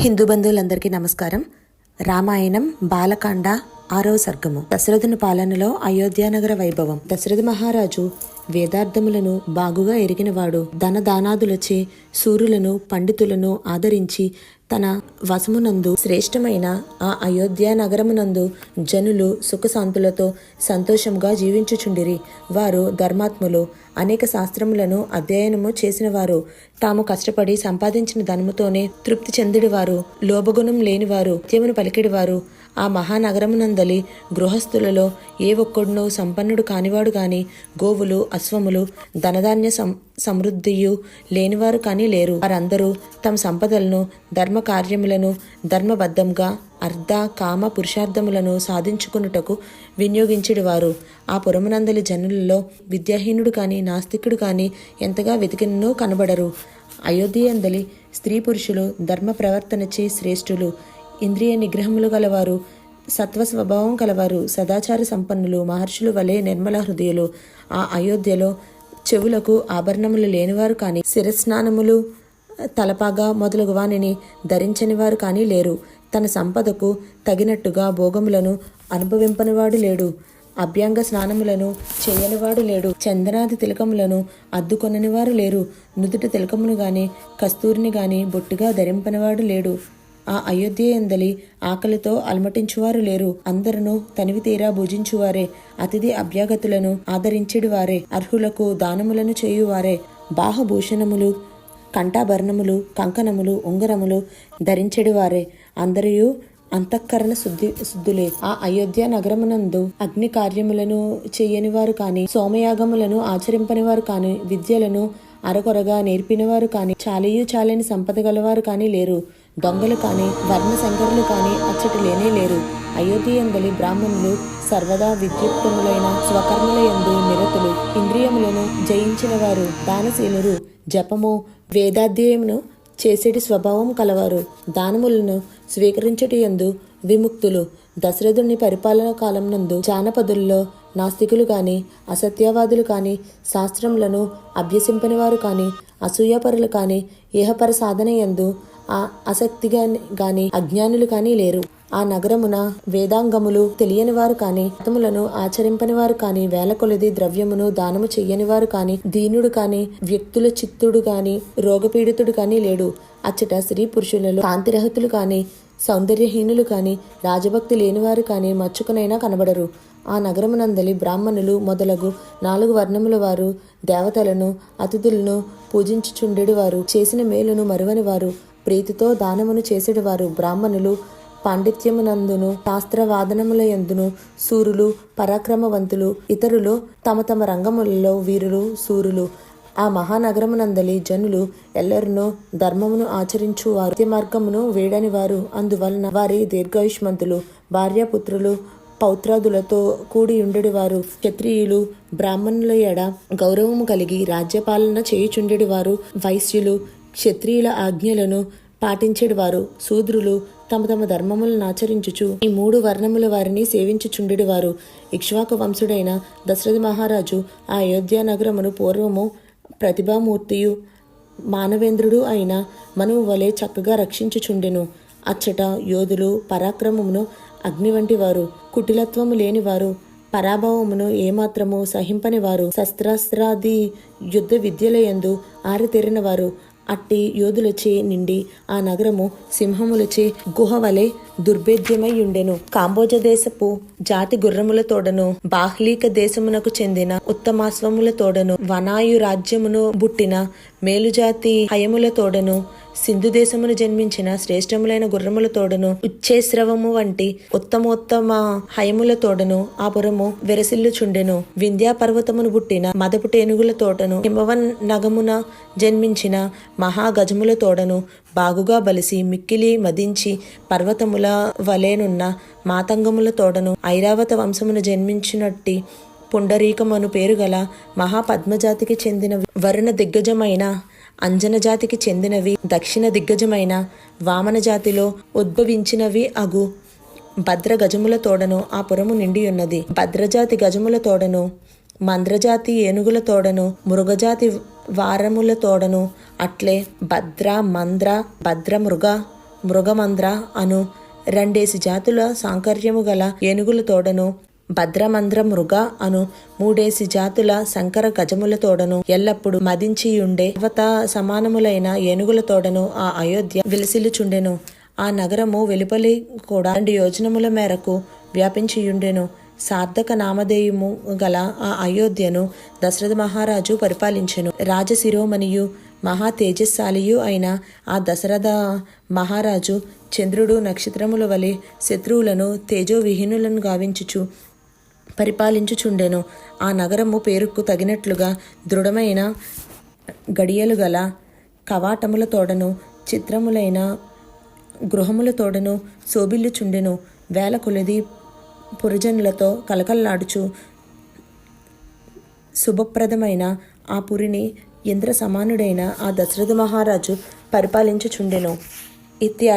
హిందూ బంధువులందరికీ నమస్కారం. రామాయణం బాలకాండ ఆరవ సర్గము. దశరథుని పాలనలో అయోధ్యానగర వైభవం. దశరథ మహారాజు వేదార్థములను బాగుగా ఎరిగినవాడు ధన దానాదులచే పండితులను ఆదరించి తన వశమునందు శ్రేష్టమైన ఆ అయోధ్య నగరమునందు జనులు సుఖశాంతులతో సంతోషంగా జీవించుచుండిరి. వారు ధర్మాత్ములు. అనేక శాస్త్రములను అధ్యయనము చేసినవారు. తాము కష్టపడి సంపాదించిన ధనముతోనే తృప్తి చెందిడివారు. లోభగుణం లేనివారు. నిత్యమును పలికిడివారు. ఆ మహానగరమునందలి గృహస్థులలో ఏ ఒక్కడునో సంపన్నుడు కానివాడు గాని గోవులు అశ్వములు ధనధాన్య సం సమృద్ధియు లేనివారు కానీ లేరు. వారందరూ తమ సంపదలను ధర్మ కార్యములను ధర్మబద్ధంగా అర్ధ కామ పురుషార్థములను సాధించుకున్నటకు వినియోగించుడువారు. ఆ పురమునందలి జనులలో విద్యాహీనుడు కానీ నాస్తికుడు కానీ ఎంతగా వెతికినో కనబడరు. అయోధ్యందలి స్త్రీ పురుషులు ధర్మ ప్రవర్తనచే శ్రేష్ఠులు. ఇంద్రియ నిగ్రహములు గలవారు సత్వ స్వభావం కలవారు సదాచార సంపన్నులు మహర్షులు వలె నిర్మల హృదయులు. ఆ అయోధ్యలో చెవులకు ఆభరణములు లేనివారు కానీ శిరస్నానములు తలపాగా మొదలగు వానిని ధరించని వారు కానీ లేరు. తన సంపదకు తగినట్టుగా భోగములను అనుభవింపనివాడు లేడు. అభ్యంగ స్నానములను చేయనివాడు లేడు. చందనాది తిలకములను అద్దుకొననివారు లేరు. నుదుట తిలకమును గాని కస్తూరిని గాని బొట్టుగా ధరింపనివాడు లేడు. ఆ అయోధ్య ఎందలి ఆకలితో అలమటించువారు లేరు. అందరును తనివి తీరా భుజించువారే. అతిథి అభ్యాగతులను ఆదరించెడు వారే అర్హులకు దానములను చేయువారే. బాహభూషణములు కంఠాభరణములు కంకణములు ఉంగరములు ధరించెడు వారే అందరూ అంతఃకరణ శుద్ధి శుద్ధులే. ఆ అయోధ్య నగరమునందు అగ్ని కార్యములను చేయనివారు వారు కాని సోమయాగములను ఆచరింపని వారు కాని విద్యలను అరకొరగా నేర్పినవారు కాని చాలియు చాలని సంపద గలవారు కాని లేరు. దొంగలు కానీ వర్ణశంకరులు కానీ అచ్చటి లేనే లేరు. అయోధ్యందలి బ్రాహ్మణులు సర్వదా విద్యుక్తములైన స్వకర్మల యందు నిరతులు. ఇంద్రియములను జయించిన వారు దానశీలురు. జపము వేదాధ్యయమును చేసేటి స్వభావం కలవారు. దానములను స్వీకరించటి యందు విముక్తులు. దశరథుని పరిపాలన కాలం నందు జానపదుల్లో నాస్తికులు కాని అసత్యవాదులు కాని శాస్త్రములను అభ్యసింపని వారు కాని అసూయాపరులు కాని ఇహపర సాధన యందు ఆ ఆసక్తిగా గాని అజ్ఞానులు కానీ లేరు. ఆ నగరమున వేదాంగములు తెలియని వారు కాని మతములను ఆచరింపని వారు కాని వేల కొలది ద్రవ్యమును దానము చెయ్యని వారు కాని దీనుడు కాని వ్యక్తుల చిత్తుడు కాని రోగపీడితుడు కాని లేడు. అచ్చట స్త్రీ పురుషులలో కాంతిరహితులు కాని సౌందర్యహీనులు కాని రాజభక్తి లేనివారు కాని మచ్చుకునైనా కనబడరు. ఆ నగరమునందలి బ్రాహ్మణులు మొదలగు నాలుగు వర్ణముల వారు దేవతలను అతిథులను పూజించుచుండెడు వారు చేసిన మేలును మరువని వారు ప్రీతితో దానమును చేసేడువారు బ్రాహ్మణులు పాండిత్యమునందును శాస్త్రవాదనముల యందును సూరులు పరాక్రమవంతులు ఇతరులు తమ తమ రంగములలో వీరులు సూరులు. ఆ మహానగరమునందలి జనులు ఎల్లరునూ ధర్మమును ఆచరించు వారు మార్గమును వేడని వారు అందువలన వారి దీర్ఘాయుష్మంతులు భార్యాపుత్రులు పౌత్రాదులతో కూడి ఉండేడి వారు క్షత్రియులు బ్రాహ్మణుల ఎడ గౌరవము కలిగి రాజ్యపాలన చేయుచుండెడి వారు వైశ్యులు క్షత్రియుల ఆజ్ఞలను పాటించేడువారు శూద్రులు తమ తమ ధర్మములను ఆచరించుచు ఈ మూడు వర్ణముల వారిని సేవించుచుండెడి వారు. ఇక్ష్వాకు వంశుడైన దశరథ మహారాజు ఆ అయోధ్య నగరమును పూర్వము ప్రతిభామూర్తియు మానవేంద్రుడు అయిన మనువు వలె చక్కగా రక్షించుచుండెను. అచ్చట యోధులు పరాక్రమమును అగ్ని వంటి వారు కుటిలత్వము లేనివారు. పరాభవమును ఏమాత్రము సహింపని వారు శస్త్రాస్త్రాది యుద్ధ విద్యలయందు ఆరితేరిన వారు అట్టి యోధులచే నిండి ఆ నగరము సింహములచే గుహవలే దుర్భేద్యమై ఉండెను కాంబోజ దేశపు జాతి గుర్రముల తోడను బాహ్లీక దేశమునకు చెందిన ఉత్తమాశ్వముల తోడను వనాయు రాజ్యమును బుట్టిన మేలుజాతి హయముల తోడను సింధు దేశమును జన్మించిన శ్రేష్టములైన గుర్రముల తోడను ఉచ్చేశ్రవము వంటి ఉత్తమోత్తమ హయముల తోడను ఆ పురము వెరసిల్లుచుండెను. వింధ్యా పర్వతమును పుట్టిన మదపు టేనుగుల తోటను హిమవన్ నగమున జన్మించిన మహాగజముల తోడను బాగుగా బలిసి మిక్కిలి మదించి పర్వతముల వలెనున్న మాతంగముల తోడను ఐరావత వంశమును జన్మించినట్టి పుండరీకమను పేరు గల మహాపద్మజాతికి చెందిన వరుణ దిగ్గజమైన అంజన జాతికి చెందినవి దక్షిణ దిగ్గజమైన వామన జాతిలో ఉద్భవించినవి అగు. భద్ర గజముల తోడను ఆ పురము నిండి ఉన్నది భద్రజాతి గజముల తోడను మంద్రజాతి ఏనుగుల తోడను మృగజాతి వారముల తోడను అట్లే భద్ర మంద్ర భద్ర మృగ మృగమంద్ర అను రెండేసి జాతుల సాంకర్యము గల ఏనుగుల తోడను భద్రమంద్ర మృగ అను మూడేసి జాతుల శంకర గజముల తోడను ఎల్లప్పుడు మదించియుండే పర్వత సమానములైన ఏనుగుల తోడను ఆ అయోధ్య విలసిల్లుచుండెను. ఆ నగరము వెలుపలి కూడా రెండు యోజనముల మేరకు వ్యాపించియుండెను. సార్థక నామధేయము గల ఆ అయోధ్యను దశరథ మహారాజు పరిపాలించెను. రాజశిరోమణియు మహా తేజస్శాలియు అయిన ఆ దశరథ మహారాజు చంద్రుడు నక్షత్రముల వలె శత్రువులను తేజోవిహీనులను గావించుచు పరిపాలించుచుండెను. ఆ నగరము పేరుకు తగినట్లుగా దృఢమైన గడియలు గల కవాటముల తోడను చిత్రములైన గృహముల తోడను శోభిల్లుచుండెను. వేల కొలది పురజనులతో కలకల్లాడుచు శుభప్రదమైన ఆ పురిని ఇంద్ర సమానుడైన ఆ దశరథ మహారాజు పరిపాలించుచుండెను. ఇత్యాది